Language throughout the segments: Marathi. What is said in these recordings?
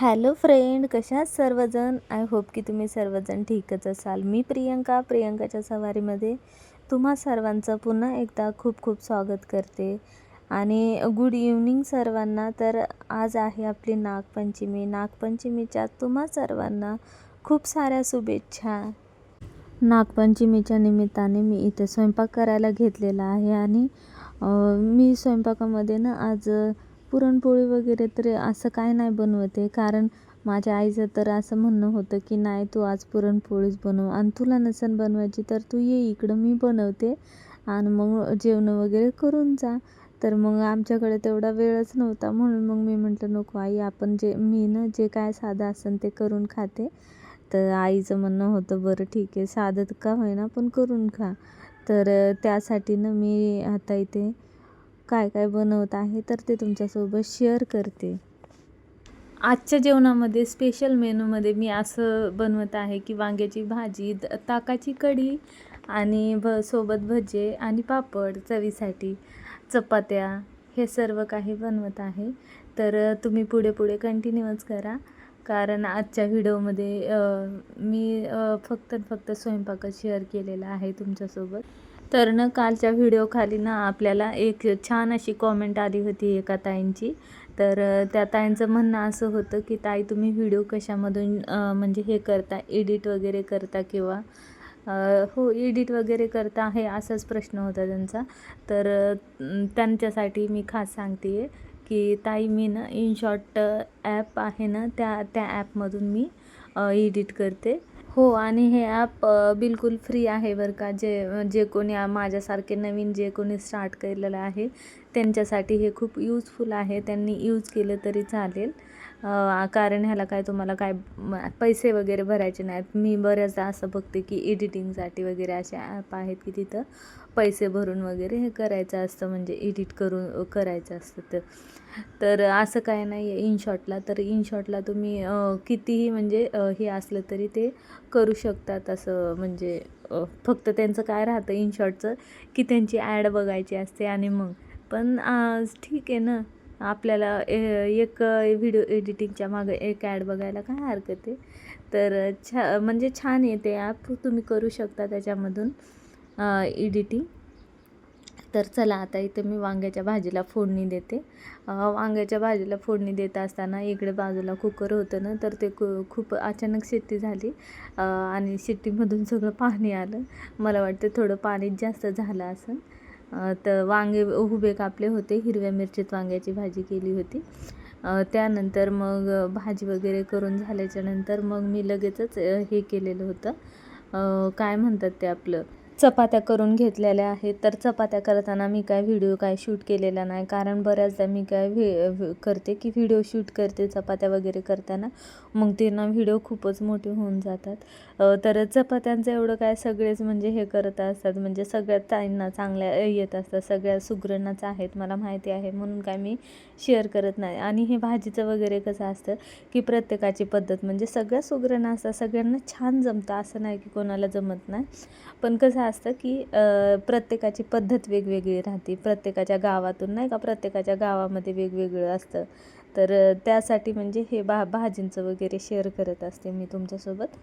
हॅलो फ्रेंड कशा सर्वजण? आय होप की तुम्ही सर्वजण ठीकच असाल. मी प्रियंका प्रियंकाच्या सवारीमध्ये तुम्हा सर्वांचं पुन्हा एकदा खूप खूप स्वागत करते. आणि गुड इव्हनिंग सर्वांना. तर आज आहे आपली नागपंचमी. नागपंचमीच्या तुम्हा सर्वांना खूप साऱ्या शुभेच्छा. नागपंचमीच्या निमित्ताने मी इथे स्वयंपाक करायला घेतलेला आहे आणि मी स्वयंपाकामध्ये ना आज पुरणपोळी वगैरे तर असं काय नाही बनवते कारण माझ्या आईचं तर असं म्हणणं होतं की नाही तू आज पुरणपोळीच बनव. आणि तुला नसेल बनवायची तर तू ये इकडं मी बनवते. आणि मग जेवण वगैरे करून जा. तर मग आमच्याकडे तेवढा वेळच नव्हता. म्हणून मग मी म्हटलं नको आई आपण जे मी ना जे काय साधं असेल ते करून खाते. तर आईचं म्हणणं होतं बरं ठीक आहे साधं का होईना पण करून खा. तर त्यासाठी ना मी आता इथे काय काय बनवत आहे तर ते तुमच्यासोबत शेअर करते. आजच्या जेवणामध्ये स्पेशल मेनूमध्ये मी असं बनवत आहे की वांग्याची भाजी ताकाची कढी आणि भ सोबत भजे आणि पापड चवीसाठी. चपात्या हे सर्व काही बनवत आहे. तर तुम्ही पुढे पुढे कंटिन्यूच करा. कारण आजच्या व्हिडिओमध्ये मी फक्त फक्त स्वयंपाकच शेअर केलेला आहे तुमच्यासोबत. तर ना कालच्या व्हिडिओखाली ना आपल्याला एक छान अशी कॉमेंट आली होती एका ताईंची. तर त्या ताईंचं म्हणणं असं होतं की ताई तुम्ही व्हिडिओ कशामधून म्हणजे हे करता? एडिट वगैरे करता किंवा हो एडिट वगैरे करता? आहे असाच प्रश्न होता त्यांचा. तर त्यांच्यासाठी मी खास सांगते आहे की ताई मी ना इनशॉट ॲप आहे ना त्या त्या ॲपमधून मी एडिट करते. हो आणि हे ॲप बिलकुल फ्री आहे बरं का. जे जे कोणी माझ्यासारखे नवीन जे कोणी स्टार्ट केलेलं आहे त्यांच्यासाठी हे खूप यूजफुल आहे. त्यांनी यूज केलं तरी चालेल. कारण ह्याला काय तुम्हाला काय पैसे वगैरे भरायचे नाहीत. मी बऱ्याचदा असं बघते की एडिटिंगसाठी वगैरे असे ॲप आहेत की तिथं पैसे भरून वगैरे हे करायचं असतं म्हणजे एडिट करून करायचं असतं तर तर असं काय नाही आहे इनशॉटला तर इनशॉटला तुम्ही कितीही म्हणजे हे असलं तरी ते करू शकतात असं म्हणजे फक्त त्यांचं काय राहतं इनशॉटचं की त्यांची ॲड बघायची असते आणि मग. पण ठीक आहे ना. आपल्याला एक व्हिडिओ एडिटिंगच्या मागं एक ॲड बघायला काय हरकत आहे? तर छा म्हणजे छान येते ॲप तुम्ही करू शकता त्याच्यामधून एडिटिंग. तर चला आता इथे मी वांग्याच्या भाजीला फोडणी देते. वांग्याच्या भाजीला फोडणी देत असताना इकडे बाजूला कुकर होतं ना तर ते कु खूप अचानक शिट्टी झाली. आणि शिट्टीमधून सगळं पाणी आलं. मला वाटतं थोडं पाणी जास्त झालं असं तर वांगे उभे कापले होते हिरव्या मिरचीत वांग्याची भाजी केली होती. त्यानंतर मग भाजी वगैरे करून झाल्याच्यानंतर मग मी लगेचच हे केलेलं होतं. काय म्हणतात ते आपलं? चपात्या करून घेतलेल्या आहेत. तर चपात्या करताना मी काय व्हिडिओ काय शूट केलेला नाही. कारण बऱ्याचदा मी काय व्हि करते की व्हिडिओ शूट करते चपात्या वगैरे करताना. मग त्यांना व्हिडिओ खूपच मोठे होऊन जातात. तर चपात्यांचं एवढं काय सगळेच म्हणजे हे करत असतात. म्हणजे सगळ्यात ताईंना चांगल्या येत असतात. सगळ्या सुग्रणाच आहेत मला माहिती आहे. म्हणून काय मी शेअर करत नाही. आणि हे भाजीचं वगैरे कसं असतं की प्रत्येकाची पद्धत. म्हणजे सगळ्या सुग्रण असतात. सगळ्यांना छान जमतं. असं नाही की कोणाला जमत नाही. पण कसं असतं की प्रत्येकाची पद्धत वेगवेगळी राहते. प्रत्येकाच्या गावातून नाही का प्रत्येकाच्या गावामध्ये वेगवेगळं असतं. तर त्यासाठी म्हणजे हे भा भाजींचं वगैरे शेअर करत असते मी तुमच्यासोबत.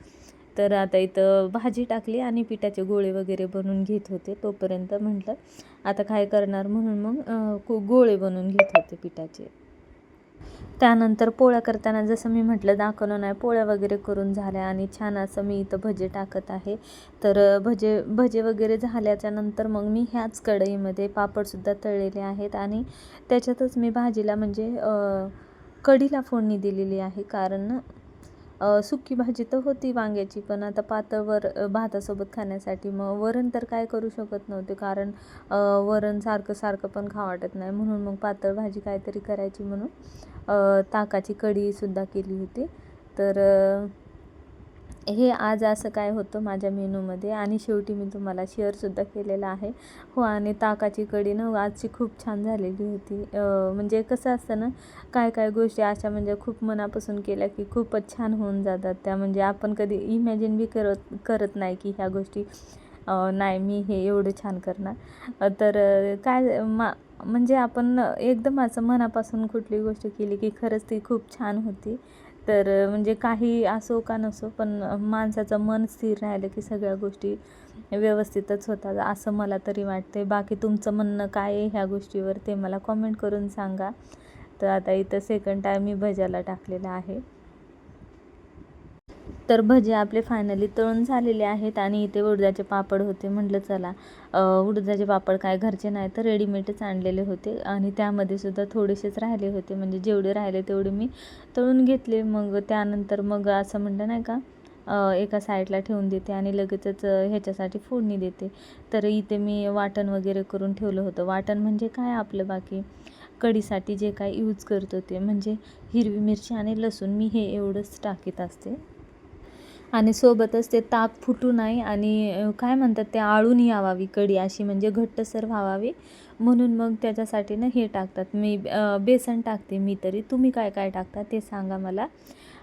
तर आता इथं भाजी टाकली आणि पिठाचे गोळे वगैरे बनवून घेत होते तोपर्यंत म्हटलं आता काय करणार म्हणून मग गोळे बनवून घेत होते पिठाचे. त्यानंतर पोळ्या करताना जसं मी म्हटलं दाखवलं नाही पोळ्या वगैरे करून झाल्या आणि छान असं मी इथं भजे टाकत आहे. तर भजे भजे वगैरे झाल्याच्यानंतर मग मी ह्याच कढईमध्ये पापडसुद्धा तळलेले आहेत आणि त्याच्यातच मी भाजीला म्हणजे कढीला फोडणी दिलेली आहे. कारण सुकी भाजी तर होती वांग्याची पण आता पातळवर भातासोबत खाण्यासाठी मग वरण तर काय करू शकत नव्हते. कारण वरण सारखं सारखं पण खा वाटत नाही. म्हणून मग पातळ भाजी काहीतरी करायची म्हणून ताकाची कढीसुद्धा केली होती. तर हे आज असं काय होतं माझ्या मेनूमध्ये आणि शेवटी मी तुम्हाला शेअरसुद्धा केलेलं आहे. हो आणि ताकाची कढी ना आजची खूप छान झालेली होती. म्हणजे कसं असतं ना काय काय गोष्टी अशा म्हणजे खूप मनापासून केल्या की खूपच छान होऊन जातात. त्या म्हणजे आपण कधी इमॅजिन बी करत करत नाही की ह्या गोष्टी नाही मी हे एवढं छान करणार. तर काय मा म्हणजे आपण एकदम असं मनापासून कुठली गोष्ट केली की खरंच ती खूप छान होती. तर म्हणजे काही असो का नसो पण माणसाचं मन स्थिर राहिलं की सगळ्या गोष्टी व्यवस्थितच होतात असं मला तरी वाटते बाकी तुमचं म्हणणं काय आहे ह्या गोष्टीवर ते मला कॉमेंट करून सांगा. तर आता इथं सेकंड टाईम मी भज्याला टाकलेला आहे. तर भजे आपले फायनली तळून झालेले आहेत आणि इथे उडदाचे पापड होते. म्हटलं चला उडदाचे पापड काय घरचे नाही तर रेडीमेडच आणलेले होते. आणि त्यामध्ये सुद्धा थोडेसेच राहिले होते. म्हणजे जेवढे राहिले तेवढे मी तळून घेतले. मग त्यानंतर मग असं म्हणलं नाही का एका साईडला ठेवून देते आणि लगेचच ह्याच्यासाठी फोडणी देते. तर इथे मी वाटण वगैरे करून ठेवलं होतं. वाटण म्हणजे काय आपलं बाकी? कढीसाठी जे काय यूज करतो ते. म्हणजे हिरवी मिरची आणि लसूण. मी हे एवढंच टाकीत असते. आणि सोबतच ते ताक फुटू नाही आणि काय म्हणतात ते आळून यावावी कढी अशी म्हणजे घट्टसर व्हावी म्हणून मग त्याच्यासाठी ना हे टाकतात. मी बेसन टाकते मी तरी. तुम्ही काय काय टाकता ते सांगा मला.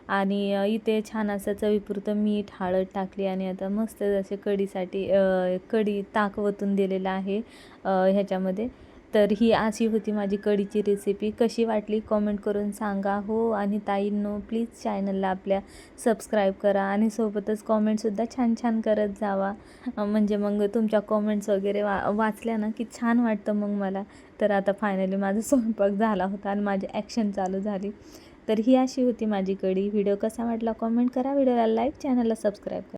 आणि इथे छान असं चवीपुरतं मीठ हळद टाकली आणि आता मस्त असे कढीसाठी कढी ताक वतून दिलेलं आहे ह्याच्यामध्ये. तर ही अशी होती माझी कढीची रेसिपी कशी वाटली कॉमेंट करून सांगा. हो आणि ताईंनो प्लीज चॅनलला आपल्या सबस्क्राईब करा आणि सोबतच कॉमेंटसुद्धा छान छान करत जावा. म्हणजे मग तुमच्या कॉमेंट्स वगैरे वा वाचल्या ना की छान वाटतं मग मला. तर आता फायनली माझा स्वयंपाक झाला होता आणि माझी ॲक्शन चालू झाली. तर ही अशी होती माझी कढी. व्हिडिओ कसा वाटला कॉमेंट करा. व्हिडिओला लाईक चॅनलला सबस्क्राईब करा.